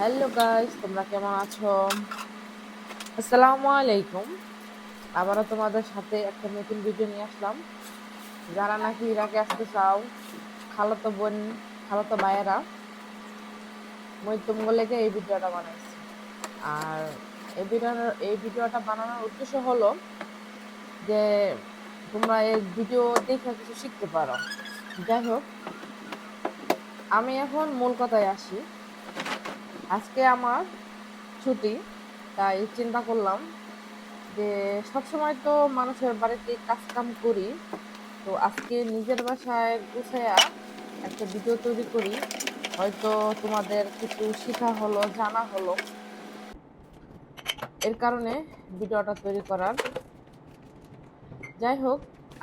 Hello guys, তোমরা কেমন আছো? আসসালামু আলাইকুম। আবারও তোমাদের সাথে একটা নতুন ভিডিও নিয়ে আসলাম। যারা নাকি ইরাকে আসতে চাও, খালাতো বোন, খালাতো ভাইয়েরা, মই তুমগো লেগে এই ভিডিওটা বানাইছি। আর এই ভিডিও এই ভিডিওটা বানানোর উদ্দেশ্য হলো যে তোমরা এই ভিডিও দেখে কিছু শিখতে পারো। যাই হোক, আমি এখন মূল কথায় আসি। আজকে আমার ছুটি, তাই চিন্তা করলাম যে সবসময় তো মানুষের বাড়িতে কাজ কাম করি। তো আজকে নিজের বাসায় গুছাইয়া একটা ভিডিও তৈরি করি। হয়তো তোমাদের কিছু শেখা হলো, জানা হলো। এর কারণে ভিডিওটা তৈরি করার। যাই হোক,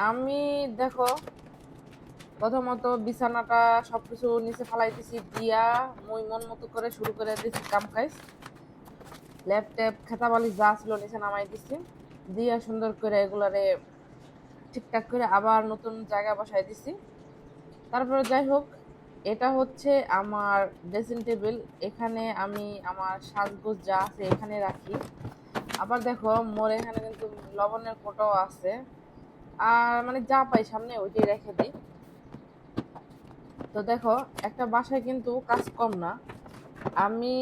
আমি দেখো প্রথমত বিছানাটা সবকিছু নিচে ফালাইতেছি, দিয়া মুই মন মতো করে শুরু করে দিছি কাম কাজ। ল্যাপটপ খাতা বালি যা ছিল নিচে নামাই দিছি। দিয়া সুন্দর করে এগুলারে ঠিকঠাক করে আবার নতুন জায়গা বসাই দিছি। তারপরে যাই হোক, এটা হচ্ছে আমার ড্রেসিং টেবিল এখানে আমি আমার সাজগোজ যা আছে এখানে রাখি। আবার দেখো, মোর এখানে কিন্তু লবণের কোটাও আছে। আর মানে যা পাই সামনে ওইটাই রেখে দিই। তো দেখো, একটা বাসায় কিন্তু কাজ কম না। আমি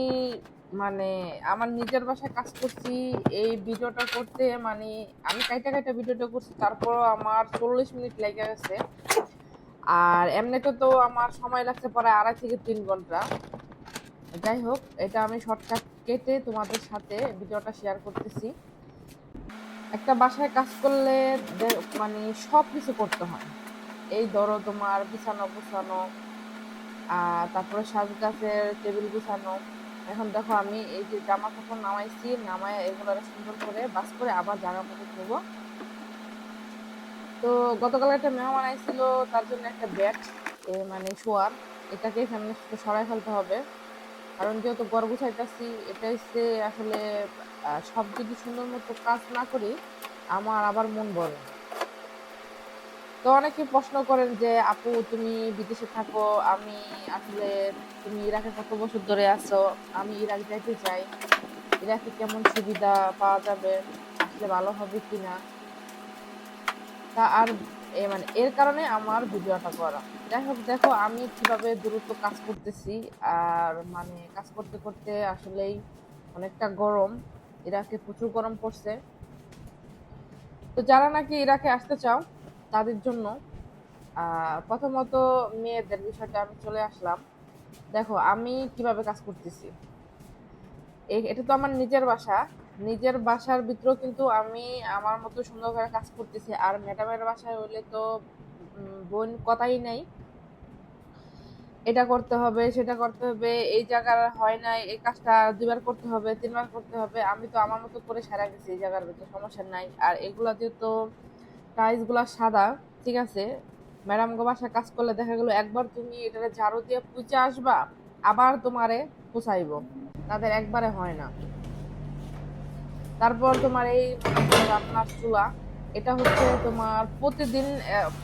মানে আমার নিজের বাসায় কাজ করছি, এই ভিডিওটা করতে মানে আমি কাইটা কাইটা ভিডিওটা করছি, তারপরও আমার চল্লিশ মিনিট লেগে গেছে। আর এমনিতে তো আমার সময় লাগছে প্রায় আড়াই থেকে তিন ঘণ্টা। যাই হোক, এটা আমি শর্টকাট কেটে তোমাদের সাথে ভিডিওটা শেয়ার করতেছি। একটা বাসায় কাজ করলে মানে সব কিছু করতে হয়। এই ধরো তোমার বিছানো গুছানো, আর তারপরে সাজ গাছের টেবিল গুছানো। এখন দেখো আমি এই যে জামা কাপড় নামাইছি, নামায় এগুলো সুন্দর করে বাস করে আবার জামা কাপড় ধোবো। তো গতকাল একটা মেহমান আইছিল, তার জন্য একটা ব্যাট মানে শোয়ার। এটাকে সামনে সরাই ফেলতে হবে। কারণ যেহেতু গড় গুছাইতেছি, এটা হচ্ছে আসলে সব যদি সুন্দর মতো কাজ না করি, আমার আবার মন না। তো অনেকে প্রশ্ন করেন যে, আপু, তুমি বিদেশে থাকো, আমি আসলে তুমি ইরাকে কত বছর ধরে আছো? আমি ইরাক যাইতে চাই। ইরাকে কেমন সুবিধা পাওয়া যাবে? আসলে ভালো হবে কিনা? তা আর মানে এর কারণে আমার ভিডিওটা করা। যাই হোক, দেখো, আমি কীভাবে দ্রুত কাজ করতেছি। আর মানে কাজ করতে করতে আসলেই অনেকটা গরম। ইরাকে প্রচুর গরম পড়ছে। তো যারা নাকি ইরাকে আসতে চাও তাদের জন্য প্রথমত মেয়েদের বিষয়টা আমি চলে আসলাম। দেখো, আমি কীভাবে কাজ করতেছি। এটা তো আমার নিজের বাসা। নিজের বাসার ভিতরেও কিন্তু আমি আমার মতো সুন্দর করে কাজ করতেছি। আর ম্যাডামের বাসায় হইলে তো বোন কথাই নাই। এটা করতে হবে, সেটা করতে হবে, এই জায়গার হয় নাই, এই কাজটা দুবার করতে হবে, তিনবার করতে হবে। আমি তো আমার মতো করে সারা গেছি এই জায়গার ভিতরে, সমস্যা নাই। আর এগুলা যেহেতু টাইলসগুলা সাদা, ঠিক আছে? ম্যাডাম গো বাসায় কাজ করলে দেখা গেলো একবার তুমি এটা ঝাড়ু দিয়ে পুচে আসবা, আবার তোমারে পুষাইবো। তাদের একবারে হয় না। তারপর তোমার এই রান্নার চুলা, এটা হচ্ছে তোমার প্রতিদিন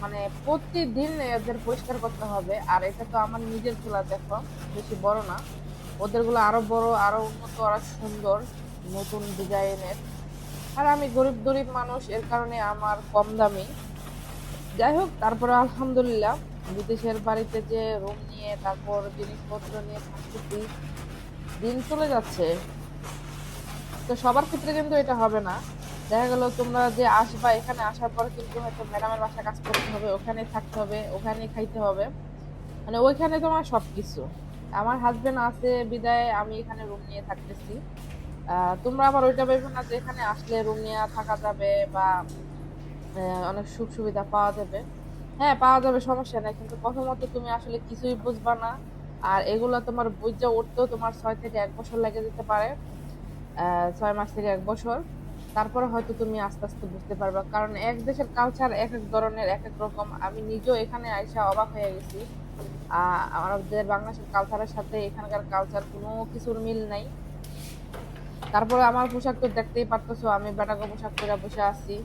মানে প্রতিদিন এদের পরিষ্কার করতে হবে। আর এটা তো আমার নিজের চুলা, দেখো, বেশি বড় না। ওদেরগুলো আরও বড়, আরও উন্নত, আরও সুন্দর নতুন ডিজাইনের। আর আমি গরিব গরিব মানুষ, এর কারণে আমার কম দামি। যাই হোক, তারপরে আলহামদুলিল্লাহ, বিদেশের বাড়িতে যে রুম নিয়ে, তারপর জিনিসপত্র নিয়ে থাকতেছি, দিন চলে যাচ্ছে। তো সবার ক্ষেত্রে কিন্তু এটা হবে না। দেখা গেল তোমরা যে আসবা, এখানে আসার পর কিন্তু হয়তো ম্যাডামের বাসায় কাজ করতে হবে, ওখানে থাকতে হবে, ওখানে খাইতে হবে। মানে ওইখানে তোমার সব কিছু আমার হাজবেন্ড আছে, বিদায়, আমি এখানে রুম নিয়ে থাকতেছি। তোমরা আবার ওইটা ভেবে না যে এখানে আসলে রুম নিয়ে থাকা যাবে বা অনেক সুখ সুবিধা পাওয়া যাবে। হ্যাঁ পাওয়া যাবে, সমস্যা নাই। কিন্তু প্রথমত তুমি আসলে কিছুই বুঝবা না। আর এগুলো তোমার বুঝে উঠতেও তোমার ছয় থেকে এক বছর লেগে যেতে পারে। ছয় মাস থেকে এক বছর। তারপরে হয়তো তুমি আস্তে আস্তে বুঝতে পারবে। কারণ এক দেশের কালচার এক এক ধরনের, এক এক রকম। আমি নিজেও এখানে আইসা অবাক হয়ে গেছি। আমাদের বাংলাদেশের কালচারের সাথে এখানকার কালচার কোনো কিছুর মিল নাই। তারপরে আমার পোশাক তো দেখতেই পারতেছো, আমি বেটাকে পোশাক পরে বসে আছি।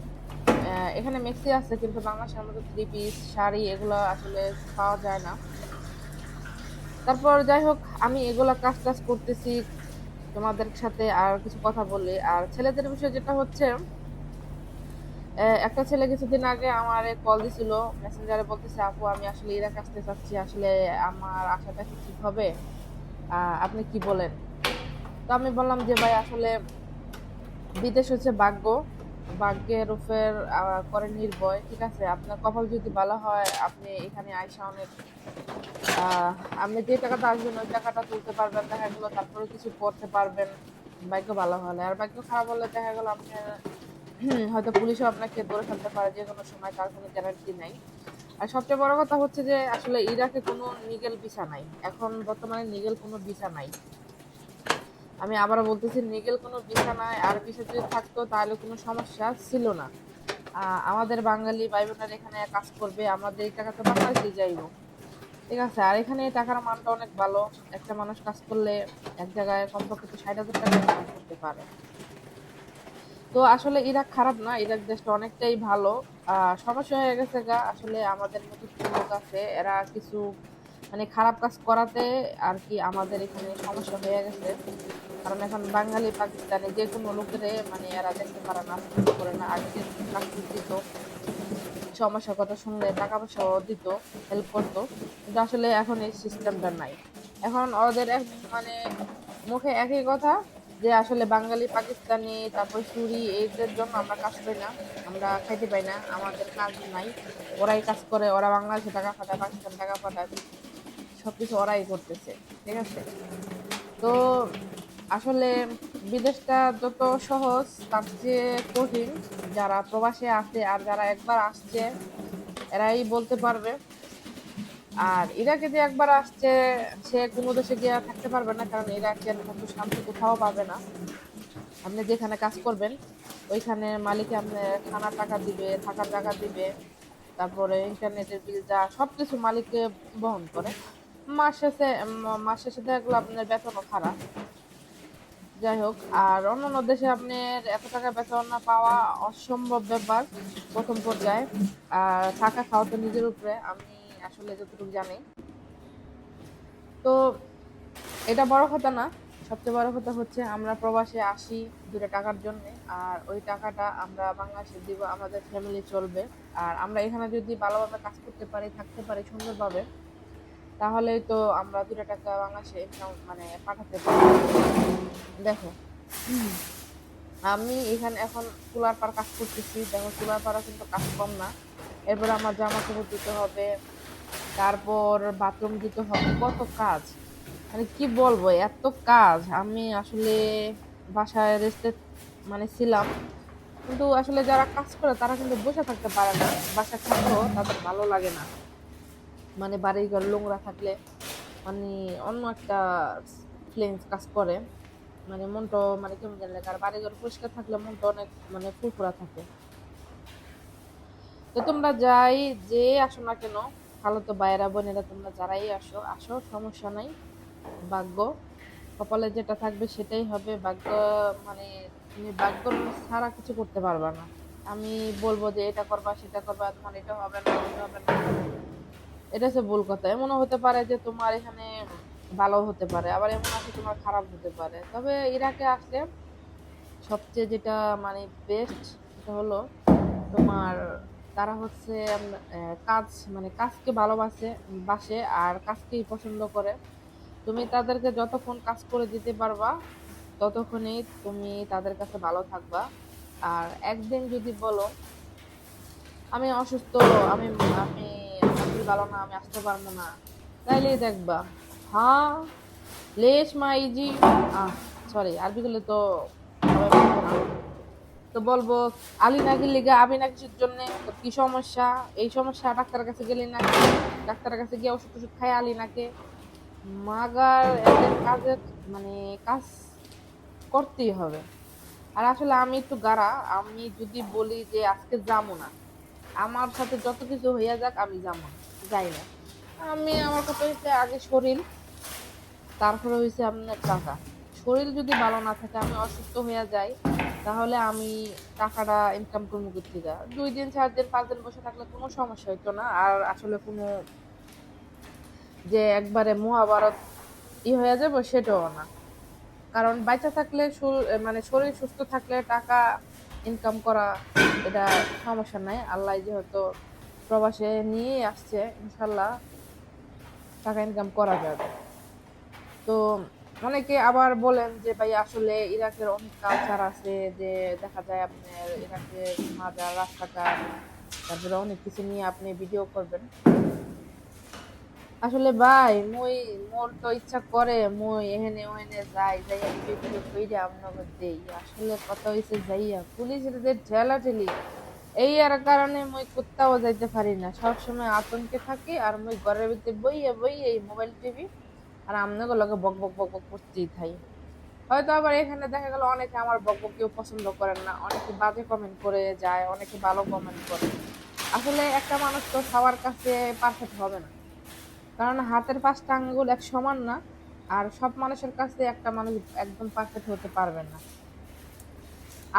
এখানে মেক্সি আছে, কিন্তু বাংলাদেশের মতো থ্রি পিস শাড়ি এগুলো আসলে পাওয়া যায় না। তারপর যাই হোক, আমি এগুলা কাজ টাজ করতেছি তোমাদের সাথে আর কিছু কথা বলি। আর ছেলেদের বিষয়ে যেটা হচ্ছে একটা ছেলে কিছুদিন আগে আমার কল দিছিল মেসেঞ্জারে বলতেছে, আপু, আমি আসলে ইরাক আসতে চাচ্ছি, আসলে আমার আশাটা কি ঠিক হবে? আপনি কি বলেন? তো আমি বললাম যে, ভাই, আসলে বিদেশ হচ্ছে ভাগ্য। ভাগ্যের উপর করে নির্ভয়, ঠিক আছে? আপনার কপাল যদি ভালো হয়, আপনি এখানে আইসা অনেক আপনি যে টাকাটা আসবেন, ওই টাকাটা তুলতে পারবেন, দেখা গেলো তারপরে কিছু করতে পারবেন। ভাগ্য ভালো হলে। আর ভাগ্য খারাপ হলে দেখা গেলো আপনার হয়তো পুলিশও আপনাকে ধরে ফেলতে পারে, যে কোনো সময় তার কোনো গ্যারান্টি নাই। আর সবচেয়ে বড় কথা হচ্ছে যে, আসলে ইরাকে কোনো নিগেল ভিসা নাই। এখন বর্তমানে নিগেল কোনো ভিসা নাই। আমি আবার বলতেছি নিগেল কোনো নাই আর ভিসা যদি থাকতো তাহলে কোনো সমস্যা ছিল না। আমাদের বাঙালি ভাই বোনেরা এখানে কাজ করবে, আমাদের এই টাকা তো বাংলাদেশে যাইব। ঠিক আছে? আর এখানে টাকার মানটা অনেক ভালো। একটা মানুষ কাজ করলে এক জায়গায় কমপক্ষে তো ষাট হাজার টাকা ইনকাম করতে পারে। তো আসলে ইরাক খারাপ না ইরাক দেশটা অনেকটাই ভালো। সমস্যা হয়ে গেছে গা, আসলে আমাদের মতো লোক আছে, এরা কিছু মানে খারাপ কাজ করাতে আর কি আমাদের এখানে সমস্যা হয়ে গেছে। কারণ এখন বাঙালি, পাকিস্তানি যে কোনো লোকের মানে এরা দেখতে পারে না করে না। আগে দিত সমস্যার কথা শুনলে টাকা পয়সাও দিত হেল্প করতো। কিন্তু আসলে এখন এই সিস্টেমটা নাই। এখন ওদের এক মানে মুখে একই কথা যে আসলে বাঙালি, পাকিস্তানি, তারপর চুরি, এদের জন্য আমরা কাজ পাই না, আমরা খাইতে পাই না, আমাদের কাজ নাই। ওরাই কাজ করে, ওরা বাংলাদেশে টাকা পাঠায়, পাকিস্তান টাকা ফাটায় সব কিছু ওরাই করতেছে, ঠিক আছে? তো আসলে বিদেশটা যত সহজ, তার চেয়ে কঠিন। যারা প্রবাসে আছে আর যারা একবার আসছে, এরাই বলতে পারবে। আর ইরাকে যে একবার আসছে, সে কোনো দেশে গিয়ে থাকতে পারবে না, কারণ ইরাকের মতো শান্তি কোথাও পাবে না। আপনি যেখানে কাজ করবেন, ওইখানে মালিকে আপনার খানার টাকা দিবে, থাকার টাকা দিবে, তারপরে ইন্টারনেটের বিল যা সব কিছু মালিককে বহন করে। মাস শেষে মাস শেষে দেখল আপনার বেতনও খারাপ। যাই হোক, আর অন্যান্য দেশে আপনার এত টাকা বেতন না পাওয়া অসম্ভব ব্যাপার প্রথম পর্যায়ে। আর থাকা খাওয়া তো নিজের উপরে, আমি আসলে যতটুকু জানি। তো এটা বড় কথা না, সবচেয়ে বড় কথা হচ্ছে আমরা প্রবাসে আসি দুটো টাকার জন্য, আর ওই টাকাটা আমরা বাংলাদেশে দিব, আমাদের ফ্যামিলি চলবে। আর আমরা এখানে যদি ভালোভাবে কাজ করতে পারি, থাকতে পারি সুন্দরভাবে, তাহলেই তো আমরা দুটা টাকা বাংলাদেশে মানে পাঠাতে পারি দেখো। আমি এখানে এখন কুলার পার কাজ করতেছি। দেখো, কুলার পাড়া কিন্তু কাজ কম না। এরপর আমার জামা কাপড় দিতে হবে। তারপর বাথরুম দিতে হবে। কত কাজ। মানে কি বলব, এত কাজ। আমি আসলে বাসায় রেস্টে মানে ছিলাম। কিন্তু আসলে যারা কাজ করে, তারা কিন্তু বসে থাকতে পারে না। বাসা থাকলেও তাদের ভালো লাগে না। মানে বাড়ির ঘর নোংরা থাকলে মানে অন্য একটা ফিলিংস কাজ করে। মানে মনটা মানে কেমন জানি লাগে আর বাড়ি ঘর পরিষ্কার থাকলে মনটা অনেক মানে ফুরফুরা থাকে। তো তোমরা যাই, যে আসো না কেন ভালো তো বাইরা বোনেরা তোমরা যারাই আসো আসো, সমস্যা নাই। ভাগ্য, কপালে যেটা থাকবে সেটাই হবে। ভাগ্য মানে তুমি ভাগ্য ছাড়া কিছু করতে পারবা না। আমি বলব যে এটা করবা, সেটা করবা, তোমার এটা হবে না, ওটা হবে না। এটা হচ্ছে ভুল কথা। এমনও হতে পারে যে তোমার এখানে ভালো হতে পারে, আবার এমন আছে তোমার খারাপ হতে পারে। তবে ইরাকে আসলে সবচেয়ে যেটা মানে বেস্ট সেটা হলো তোমার তারা হচ্ছে কাজ মানে কাজকে ভালোবাসে, বাসে আর কাজকেই পছন্দ করে। তুমি তাদেরকে যতক্ষণ কাজ করে দিতে পারবা, ততক্ষণই তুমি তাদের কাছে ভালো থাকবা। আর একদিন যদি বলো, আমি অসুস্থ আমি আমি ভালো না, আমি আসতে পারব না, তাইলেই দেখবা। হ্যাঁ লেশ মাইজি। সরি আরবিগুলো তো তো বলব, আলী নাকি লিগে আবি না কিছুর জন্য তোর কি সমস্যা? এই সমস্যা ডাক্তারের কাছে গেলি না ডাক্তারের কাছে গিয়ে ওষুধ টষুধ খাই আলি নাকি? মাগার, এদের কাজের মানে কাজ করতেই হবে। আর আসলে আমি একটু গাড়া, আমি যদি বলি যে আজকে যাব না, আমার সাথে যত কিছু হইয়া যাক আমি যাব যাই না। আমি, আমার কথা হচ্ছে আগে শরীর তারপরে হয়েছে আপনার টাকা। শরীর যদি ভালো না থাকে, আমি অসুস্থ হয়ে যাই, তাহলে আমি টাকাটা ইনকাম করব করতে যা দুই দিন, চার দিন, পাঁচ দিন বসে থাকলে কোনো সমস্যা হতো না। আর আসলে কোনো যে একবারে মহাভারত ই হয়ে যাবে, সেটাও না। কারণ বাচ্চা থাকলে মানে শরীর সুস্থ থাকলে টাকা ইনকাম করা, এটা সমস্যা নাই। আল্লাহ যেহেতু প্রবাসে নিয়ে আসছে, ইনশাল্লাহ টাকা ইনকাম করা যাবে। তো অনেকে আবার বলেন যে, ভাই, আসলে ইরাকের অনেক কালচার আছে যে, দেখা যায় আপনার ইরাকের মাজার, রাস্তাঘাট, তারপরে অনেক কিছু নিয়ে আপনি ভিডিও করবেন। আসলে, ভাই, মুই, মোর তো ইচ্ছা করে মুই এহেনে ওহেনে যাই যাই ভিডিও ভিডিও কইরা আপনাকে দেই। আসলে কথা হইছে, যাইয়া পুলিশের যে ঠেলা ঠেলি এই আর কারণে মুই কোথাও যাইতে পারি না। সবসময় আতঙ্কে থাকি আর মুই ঘরের ভিতরে বইয়ে বইয়ে এই মোবাইল টিভি আর আপনাকে লগে বক বক বক বক করতেই থাই হয়তো আবার এখানে দেখা গেল অনেকে আমার বক বক কেউ পছন্দ করেন না, অনেকে বাজে কমেন্ট করে যায়, অনেকে ভালো কমেন্ট করে। আসলে একটা মানুষ তো সবার কাছে পারফেক্ট হবে না। কারণ হাতের পাঁচটা আঙ্গুল এক সমান না, আর সব মানুষের কাছে একটা মানুষ একদম পারফেক্ট হতে পারবে না।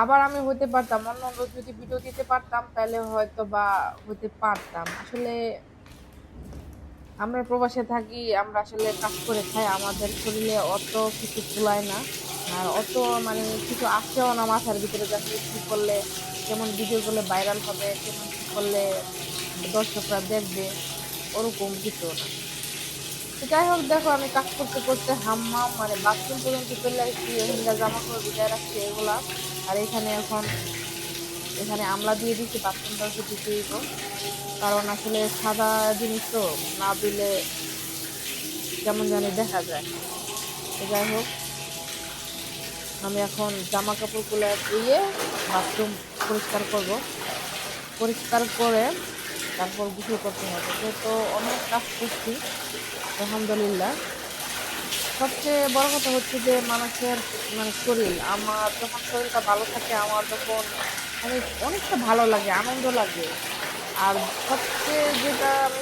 আবার আমি হতে পারতাম, অন্য অন্য যদি ভিডিও দিতে পারতাম, তাহলে হয়তো বা হতে পারতাম। আসলে আমরা প্রবাসে থাকি, আমরা আসলে কাজ করে খাই, আমাদের শরীরে অত কিছু কুলায় না। আর অত মানে কিছু আসছেও না মাথার ভিতরে যে আসলে কী করলে কেমন ভিডিও করলে ভাইরাল হবে কেমন কী করলে দর্শকরা দেখবে, ওরকম কিছু না। যাই হোক, দেখো আমি কাজ করতে করতে হাম্মাম মানে বাথরুম পর্যন্ত চলে আসছি এখানটা জামা কাপড় ভিজায় রাখছি এগুলা। আর এখানে এখন, এখানে আমলা দিয়ে দিচ্ছি বাথরুমটাও কিছু কারণ আসলে সাদা জিনিস তো না দিলে কেমন জানি দেখা যায়। যাই হোক, আমি এখন জামা কাপড়গুলো ধুয়ে বাথরুম পরিষ্কার করব। পরিষ্কার করে তারপর গোসল করতে হবে। যেহেতু অনেক কাজ করছি, আলহামদুলিল্লাহ। সবচেয়ে বড় কথা হচ্ছে যে মানুষের মানে শরীর, আমার যখন শরীরটা ভালো থাকে, আমার যখন অনেক, অনেকটা ভালো লাগে, আনন্দ লাগে। আর সবচেয়ে যেটা আমি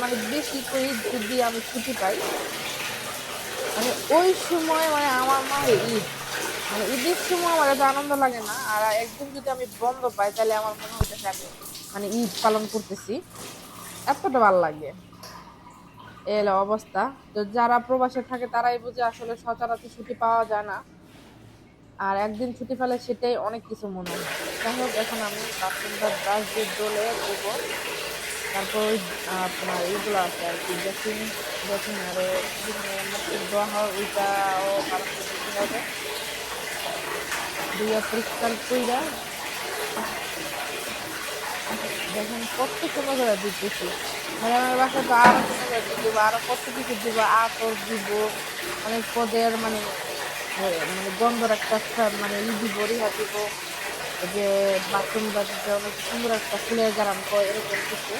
মানে বেশি করি যদি আমি ছুটি পাই মানে ওই সময় মানে আমার মনে হয় ঈদ। মানে ঈদের সময় আমার এত আনন্দ লাগে না, আর একদিন যদি আমি বন্ধ পাই, তাহলে আমার মনে হইতেছে আমি মানে ঈদ পালন করতেছি। এতটা ভালো লাগে। এই হলো অবস্থা। তো যারা প্রবাসে থাকে, তারাই বুঝে আসলে সচরাচর ছুটি পাওয়া যায় না। আর একদিন ছুটি পেলে সেটাই অনেক কিছু মনে হয়। যাই হোক, এখন আমি বাথরুমটা ব্রাশ দিয়ে ডলে দেবো তারপর আপনার এইগুলো আছে আর কি ড্রেসিং ড্রেসিং আরও যেখানে দেওয়া হয় ওইটাও হবে। দিয়ে পরিষ্কার কইরা দেখেন কত দিতেছি মানে আমার বাসায় তো আরও সুন্দর দেবো আরও কত কিছু দিব আতর দিব অনেক পদের মানে মানে গন্ধর একটা মানে ই দিব রিহা দিব যে বাথরুমটা দিতে অনেক সুন্দর একটা ফুলের গ্রাম করে এরকম কিছু।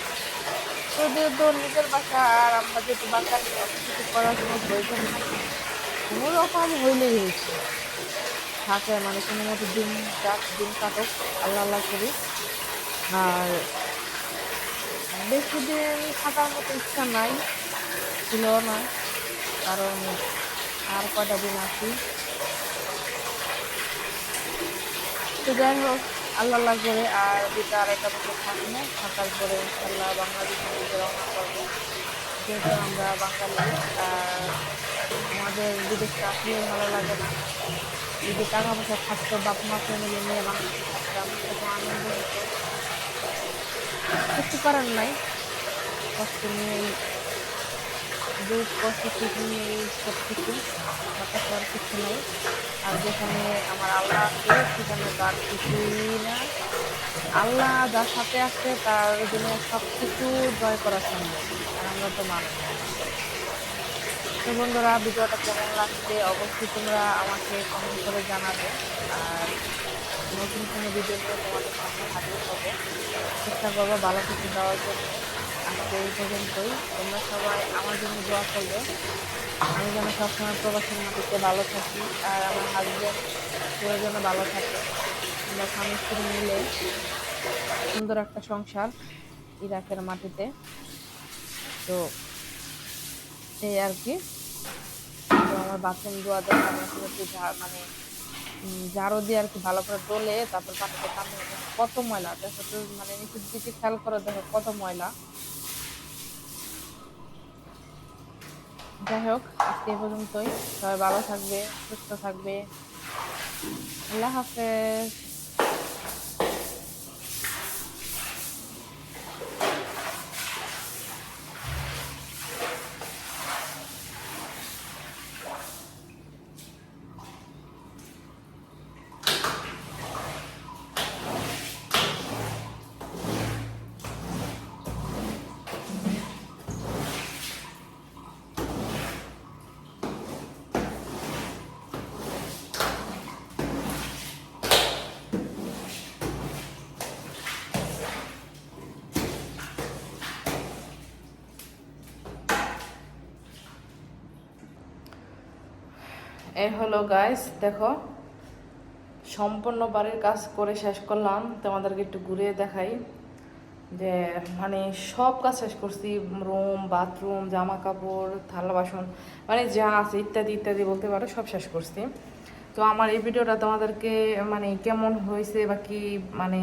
তো যেহেতু নিজের বাসা আর আমরা যেহেতু অত কিছু কোনো প্রয়োজন কোনো রকম হইলেই হয়েছে। থাকে মানে কোনো মতো দিন যাক দিন কাটক, আল্লাহ আল্লাহ করি। আর বেশি দিন থাকার মতো ইচ্ছা নাই ছিল না। কারণ আর কটা দিন আছি? তো যাই হোক, আল্লাহ আল্লাহ করে, আর দুটো আড়াইটা বছর থাকব থাকার পরে ইনশাল্লাহ বাংলাদেশের দিকে রওনা করব। যেহেতু আমরা বাঙালি, আর আমাদের বিদেশে আসলেও ভালো লাগে না। যদি টাকা পয়সা থাকতো বাপ মা ফ্যামিলি নিয়ে বাংলাদেশে থাকতাম তখন আনন্দ হতো। কিছু করার নাই, কষ্ট নিয়েই সুখ নিয়েই সব কিছু বাতাস আর কিছু নেই। আর যেখানে আমার আল্লাহ আছে, সেখানে তার কিছুই না। আল্লাহ যার সাথে আছে, তার জন্য সব কিছু জয় করা সম্ভব। আর আমরা তো মানুষ। তো বন্ধুরা, ভিডিওটা কেমন লাগছে অবশ্যই তোমরা আমাকে কমেন্ট করে জানাবে। আর নতুন কোনো ভিডিও নিয়ে তোমাদের সামনে হাজির হব। চেষ্টা করব ভালো কিছু দেওয়ার জন্য। আজকে এই পর্যন্তই তোমরা সবাই আমার জন্য দোয়া করবে। আমি যেন সবসময় প্রবাসের মাটিতে ভালো থাকি আর আমার হাজব্যান্ড যেন ভালো থাকে। আমরা স্বামী স্ত্রী মিলে সুন্দর একটা সংসার ইরাকের মাটিতে। তো এই আর কি। তো আমার বাথরুম ধোয়া দেওয়া মানে ঝাড়ু দিয়ে আর কি ভালো করে ডলে তারপর পানিতে পানি কত ময়লা, দেখো মানে নিচের দিকে খেয়াল করে, দেখো কত ময়লা। যাই হোক আজকে পর্যন্তই। সবাই ভালো থাকবে সুস্থ থাকবে। আল্লাহ হাফেজ। এই হলো গাইস দেখো, সম্পূর্ণ বাড়ির কাজ করে শেষ করলাম। তোমাদেরকে একটু ঘুরে দেখাই যে মানে সব কাজ শেষ করছি রুম বাথরুম জামা কাপড় থালা বাসন মানে যা আছে ইত্যাদি ইত্যাদি বলতে পারো, সব শেষ করছি। তো আমার এই ভিডিওটা তোমাদেরকে মানে কেমন হয়েছে বা কি মানে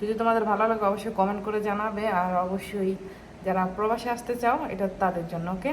যদি তোমাদের ভালো লাগে অবশ্যই কমেন্ট করে জানাবে, আর অবশ্যই যারা প্রবাসে আসতে চাও, এটা তাদের জন্য ওকে